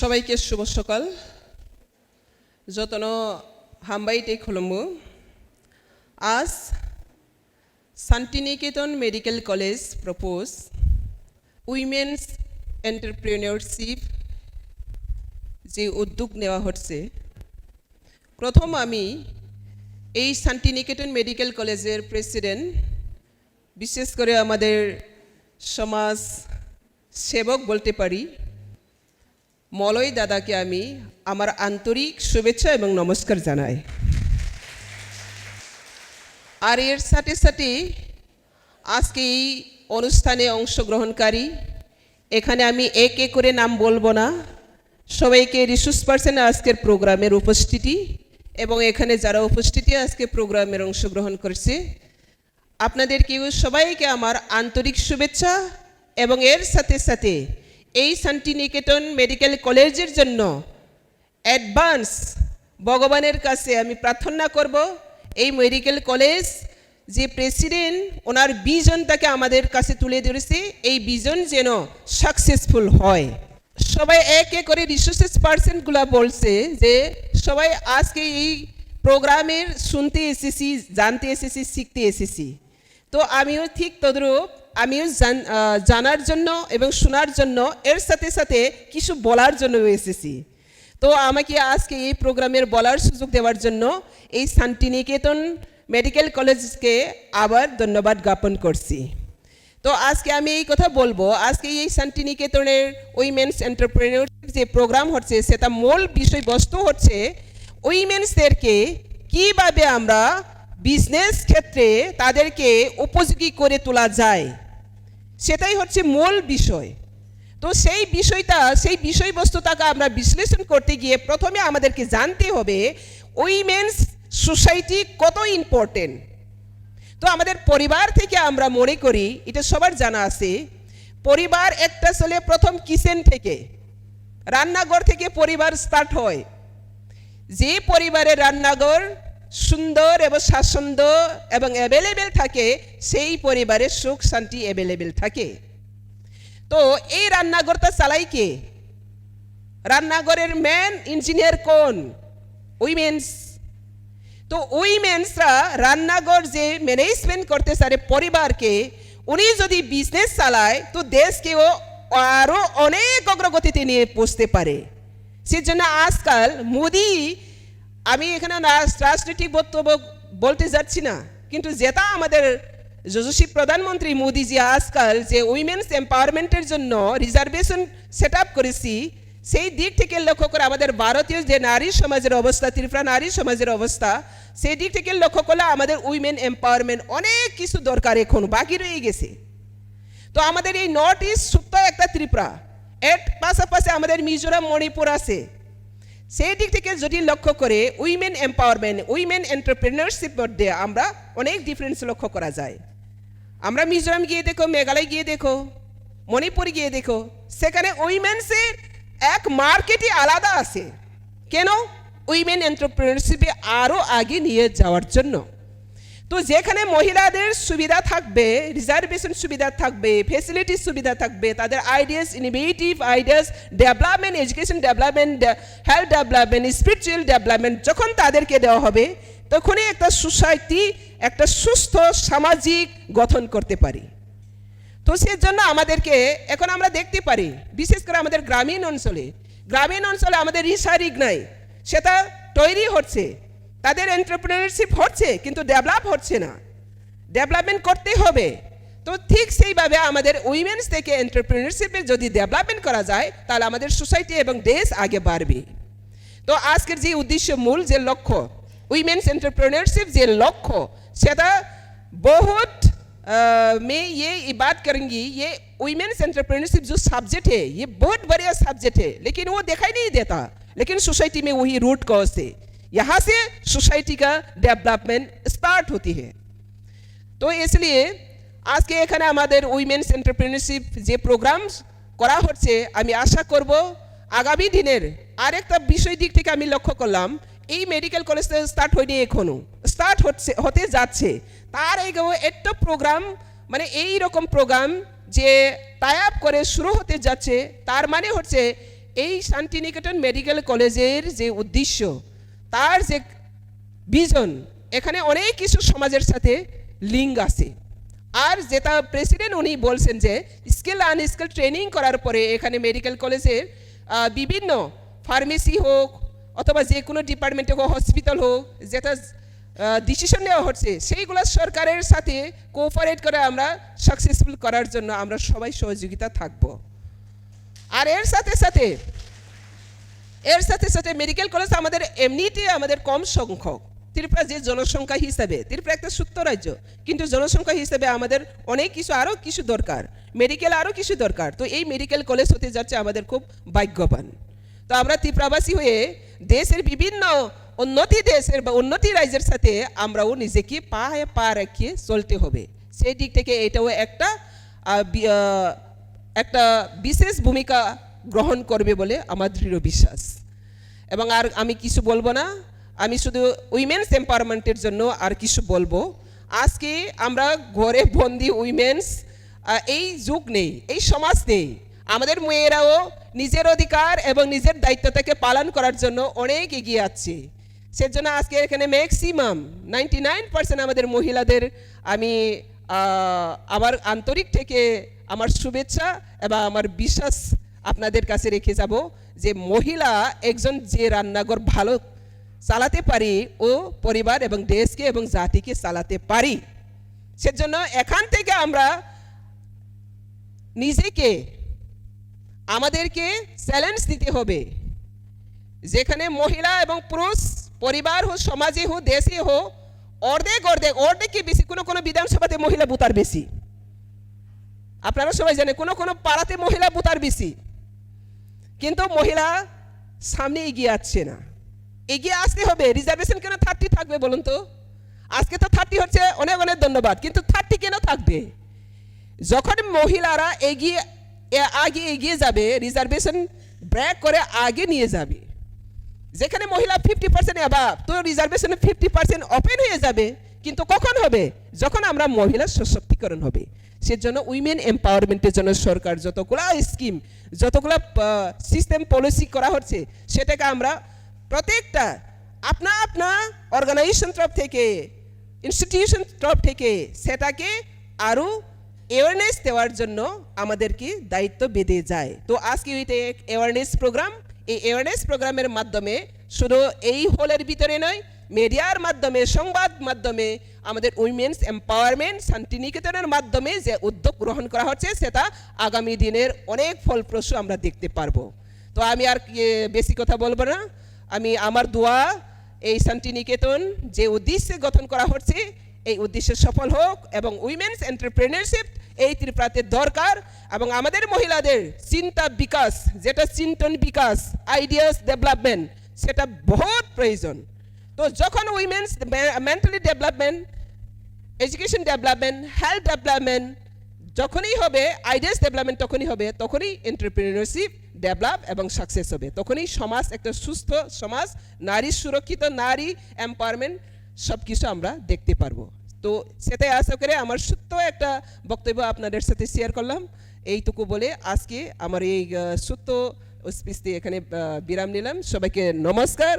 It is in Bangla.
সবাইকে শুভ সকাল। যতন হামবাইতে খুলুম্বু আজ Shantiniketan medical college propose women's entrepreneurship যে উদ্যোগ নেওয়া হচ্ছে। প্রথম আমি এই শান্তিনিকেতন মেডিকেল কলেজের প্রেসিডেন্ট, বিশেষ করে আমাদের সমাজ সেবক বলতে পারি মলয় দাদাকে আমি আমার আন্তরিক শুভেচ্ছা এবং নমস্কার জানাই। আর এর সাথে সাথে আজকে এই অনুষ্ঠানে অংশগ্রহণকারী, এখানে আমি এক এক করে নাম বলব না। সবাইকে রিসোর্স পার্সন আজকের প্রোগ্রামের উপস্থিতি এবং এখানে যারা উপস্থিতি আজকে প্রোগ্রামের অংশগ্রহণ করছে, আপনাদেরকেও সবাইকে আমার আন্তরিক শুভেচ্ছা এবং এর সাথে সাথে এই শান্তিনিকেতন মেডিকেল কলেজের জন্য অ্যাডভান্স ভগবানের কাছে আমি প্রার্থনা করব। এই মেডিকেল কলেজ যে প্রেসিডেন্ট, ওনার বিজনটাকে আমাদের কাছে তুলে ধরেছে। এই বিজন যেন সাকসেসফুল হয়। সবাই এক এক করে রিসোর্সেস পার্সনগুলো বলছে যে, সবাই আজকে এই প্রোগ্রামের শুনতে এসেছি, জানতে এসেছি, শিখতে এসেছি। তো আমিও ঠিক তদ্রূপ আমিও জানার জন্য এবং শোনার জন্য এর সাথে সাথে কিছু বলার জন্য এসেছি। তো আমাকে আজকে এই প্রোগ্রামের বলার সুযোগ দেওয়ার জন্য এই শান্তিনিকেতন মেডিকেল কলেজকে আবার ধন্যবাদ জ্ঞাপন করছি। তো আজকে আমি এই কথা বলব, আজকে এই শান্তিনিকেতনের উইমেন্স এন্টারপ্রেনিয়রশিপ যে প্রোগ্রাম হচ্ছে, সেটা মূল বিষয়বস্তু হচ্ছে উইমেন্সদেরকে কীভাবে আমরা বিজনেস ক্ষেত্রে তাদেরকে উপযোগী করে তোলা যায়। সেটাই হচ্ছে মূল বিষয়। তো সেই বিষয়টা, সেই বিষয়বস্তুটাকে আমরা বিশ্লেষণ করতে গিয়ে প্রথমে আমাদেরকে জানতে হবে উইমেন্স সোসাইটি কত ইম্পর্টেন্ট তো আমাদের পরিবার থেকে আমরা মনে করি, এটা সবার জানা আছে, পরিবার একটা চলে প্রথম কিচেন থেকে, রান্নাঘর থেকে পরিবার স্টার্ট হয়। যে পরিবারের রান্নাঘর সুন্দর এবং স্বাচ্ছন্দ্য এবং অ্যাভেলেবেল থাকে, সেই পরিবারের সুখ, শান্তি অ্যাভেলেবেল থাকে। তো এই রান্নাঘরটা চালাই কে? রান্নাঘরের ম্যান ইঞ্জিনিয়ার কোন? উইমেন্স তো উইমেন্সরা রান্নাঘর যে ম্যানেজমেন্ট করতে পারে পরিবারকে, উনি যদি বিজনেস চালায়, তো দেশকেও আরও অনেক অগ্রগতিতে নিয়ে পৌঁছতে পারে। সেজন্য আজকাল মোদি আমি এখানে রাজ- রাজনৈতিক বক্তব্য বলতে যাচ্ছি না, কিন্তু যেটা আমাদের যশস্বী প্রধানমন্ত্রী মোদিজি আজকাল যে উইমেন্স এম্পাওয়ারমেন্টের জন্য রিজার্ভেশন সেট আপ করেছি, সেই দিক থেকে লক্ষ্য করে আমাদের ভারতীয় যে নারী সমাজের অবস্থা, ত্রিপুরা নারী সমাজের অবস্থা, সেই দিক থেকে লক্ষ্য করলে আমাদের উইমেন এম্পাওয়ারমেন্ট অনেক কিছু দরকার এখন, বাকি রয়ে গেছে। তো আমাদের এই নর্থ ইস্ট সুপ্ত একটা ত্রিপুরা, এর পাশাপাশি আমাদের মিজোরাম, মণিপুর আছে। সেই দিক থেকে যদি লক্ষ্য করে উইমেন এম্পাওয়ারমেন্ট উইমেন এন্টারপ্রেনারশিপ মধ্যে আমরা অনেক ডিফারেন্স লক্ষ্য করা যায়। আমরা মিজোরাম গিয়ে দেখো, মেঘালয় গিয়ে দেখো, মণিপুর গিয়ে দেখো, সেখানে উইমেন্সের এক মার্কেটই আলাদা আছে। কেন? উইমেন এন্টারপ্রেনারশিপে আরও আগে নিয়ে যাওয়ার জন্য। তো যেখানে মহিলাদের সুবিধা থাকবে রিজার্ভেশন সুবিধা থাকবে ফেসিলিটি সুবিধা থাকবে, তাদের ideas innovative ideas development education development health development spiritual development যখন তাদেরকে দেওয়া হবে, তখনই একটা সোসাইটি একটা সুস্থ সামাজিক গঠন করতে পারি। তো সেজন্য আমাদেরকে এখন আমরা দেখতে পারি, বিশেষ করে আমাদের গ্রামীণ অঞ্চলে গ্রামীণ অঞ্চলে আমাদের রিসারিক নাই, সেটা তৈরি হচ্ছে। তাদের এন্টারপ্রেনারশিপ হচ্ছে কিন্তু ডেভেলপ হচ্ছে না ডেভেলপমেন্ট করতে হবে তো ঠিক সেইভাবে আমাদের উইমেন্স থেকে এন্টারপ্রেনারশিপে যদি ডেভেলপমেন্ট করা যায় তাহলে আমাদের সোসাইটি এবং দেশ আগে বাড়বে তো আজকের যে উদ্দেশ্য মূল যে লক্ষ্য উইমেন্স एंटरप्रेन्योरशिप যে লক্ষ্য সেটা बहुत अ, मैं ये ये बात करूंगी ये वुमेन्स एंटरप्रेन्योरशिप जो सब्जेक्ट है ये बहुत बढ़िया सब्जेक्ट है लेकिन वो दिखाई नहीं देता लेकिन सोसाइटी में वही रूट कॉज है यहाँ से सोसाइटी का डेवलपमेंट स्टार्ट होती है তো इसलिए আজকে এখানে আমাদের উইমেন্স এন্টারপ্রেনারশিপ যে প্রোগ্রাম করা হচ্ছে আমি আশা করব আগামী দিনের আরেকটা বিষয় দিক থেকে আমি লক্ষ্য করলাম এই মেডিকেল কলেজটা স্টার্ট হয়নি এখনো স্টার্ট হচ্ছে হতে যাচ্ছে তার আগেও একটা প্রোগ্রাম মানে এই রকম প্রোগ্রাম যে টাই আপ করে শুরু হতে যাচ্ছে তার মানে হচ্ছে এই শান্তিনিকেতন মেডিকেল কলেজের যে উদ্দেশ্য তার যে বিজন, এখানে অনেক কিছু সমাজের সাথে লিঙ্ক আছে। আর যেটা প্রেসিডেন্ট উনি বলছেন যে, স্কিল আনস্কিল ট্রেনিং করার পরে এখানে মেডিকেল কলেজের বিভিন্ন ফার্মেসি হোক অথবা যে কোনো ডিপার্টমেন্টে হোক, হসপিটাল হোক, যেটা ডিসিশন নেওয়া হচ্ছে, সেইগুলো সরকারের সাথে কোঅপারেট করে আমরা সাকসেসফুল করার জন্য আমরা সবাই সহযোগিতা থাকব। আর এর সাথে সাথে এর সাথে সাথে মেডিকেল কলেজ আমাদের এমনিতে আমাদের কম সংখ্যক। ত্রিপুরা যে জনসংখ্যা হিসাবে, ত্রিপুরা একটা সুস্থ রাজ্য, কিন্তু জনসংখ্যা হিসাবে আমাদের অনেক কিছু আরও কিছু দরকার। মেডিকেল আরও কিছু দরকার। তো এই মেডিকেল কলেজ হতে যাচ্ছে আমাদের খুব ভাগ্যবান। তো আমরা ত্রিপুরাবাসী হয়ে দেশের বিভিন্ন উন্নতি দেশের বা উন্নতি রাজ্যের সাথে আমরাও নিজেকে পায়ে পা রেখে চলতে হবে। সেই দিক থেকে এটাও একটা একটা বিশেষ ভূমিকা গ্রহণ করবে বলে আমার দৃঢ় বিশ্বাস। এবং আর আমি কিছু বলব না। আমি শুধু উইমেন্স এম্পাওয়ারমেন্টের জন্য আর কিছু বলব। আজকে আমরা ঘরে বন্দি উইমেন্স এই যুগ নেই, এই সমাজ নেই। আমাদের মেয়েরাও নিজের অধিকার এবং নিজের দায়িত্বটাকে পালন করার জন্য অনেক এগিয়ে আছে। সেজন্য আজকে এখানে ম্যাক্সিমাম নাইনটি নাইন পার্সেন্ট আমাদের মহিলাদের আমি আমার আন্তরিক থেকে আমার শুভেচ্ছা এবং আমার বিশ্বাস আপনাদের কাছে রেখে যাব যে মহিলা একজন যে রান্নাঘর ভালো চালাতে পারি ও পরিবার এবং দেশকে এবং জাতিকে চালাতে পারি। সেজন্য এখান থেকে আমরা নিজেকে, আমাদেরকে চ্যালেঞ্জ দিতে হবে। যেখানে মহিলা এবং পুরুষ, পরিবার হোক, সমাজে হোক, দেশে হোক, অর্ধেক অর্ধেক অর্ধেক কি বেশি, কোনো কোনো বিধানসভাতে মহিলা বুতার বেশি। আপনারা সবাই জানেন, কোনো কোনো পাড়াতে মহিলা বুতার বেশি। কিন্তু মহিলা সামনে এগিয়ে আসছে না। এগিয়ে আসতে হবে। রিজার্ভেশন কেন থার্টি থাকবে বলুন তো? আজকে তো থার্টি হচ্ছে, অনেক অনেক ধন্যবাদ। কিন্তু থার্টি কেন থাকবে? যখন মহিলারা এগিয়ে আগে এগিয়ে যাবে রিজার্ভেশন ব্র্যাক করে আগে নিয়ে যাবে, যেখানে মহিলা ফিফটি পার্সেন্ট অ্যাভাব তো রিজার্ভেশনে ফিফটি পার্সেন্ট ওপেন হয়ে যাবে। কিন্তু কখন হবে? যখন আমরা মহিলা সশক্তিকরণ হবে। সেজন্য উইমেন এম্পাওয়ারমেন্টের জন্য সরকার যতগুলা স্কিম যতগুলা সিস্টেম পলিসি করা হচ্ছে, সেটাকে আমরা প্রত্যেকটা আপনা আপনা অর্গানাইজেশন তরফ থেকে ইনস্টিটিউশন তরফ থেকে সেটাকে আরও অ্যাওয়ারনেস দেওয়ার জন্য আমাদেরকে দায়িত্ব বেঁধে যায়। তো আজকে এটা এক অ্যাওয়ারনেস প্রোগ্রাম এই অ্যাওয়ারনেস প্রোগ্রামের মাধ্যমে শুধু এই হলের ভিতরে নয় মিডিয়ার মাধ্যমে, সংবাদ মাধ্যমে, আমাদের উইমেন্স এম্পাওয়ারমেন্ট শান্তিনিকেতনের মাধ্যমে যে উদ্যোগ গ্রহণ করা হচ্ছে, সেটা আগামী দিনের অনেক ফলপ্রসূ আমরা দেখতে পারব। তো আমি আর বেশি কথা বলব না। আমি আমার দোয়া, এই শান্তিনিকেতন যে উদ্দেশ্যে গঠন করা হচ্ছে, এই উদ্দেশ্যে সফল হোক এবং উইমেন্স এন্টারপ্রেনারশিপ এই ত্রিপুরাতে দরকার এবং আমাদের মহিলাদের চিন্তা বিকাশ, যেটা চিন্তন বিকাশ আইডিয়াস ডেভেলপমেন্ট সেটা বহুত প্রয়োজন। তো যখন women's mentally development education development health development যখনই হবে আইডিয়াস ডেভেলপমেন্ট তখনই হবে, তখনই এন্টারপ্রিনারশিপ ডেভেলপ এবং সাকসেস হবে। তখনই সমাজ একটা সুস্থ সমাজ, নারী সুরক্ষিত, নারী এম্পাওয়ারমেন্ট সব কিছু আমরা দেখতে পারব। তো সেটাই আশা করে আমার সত্য একটা বক্তব্য আপনাদের সাথে শেয়ার করলাম। এইটুকু বলে আজকে আমার এই সত্য স্পিচ দিয়ে এখানে বিরাম নিলাম। সবাইকে নমস্কার।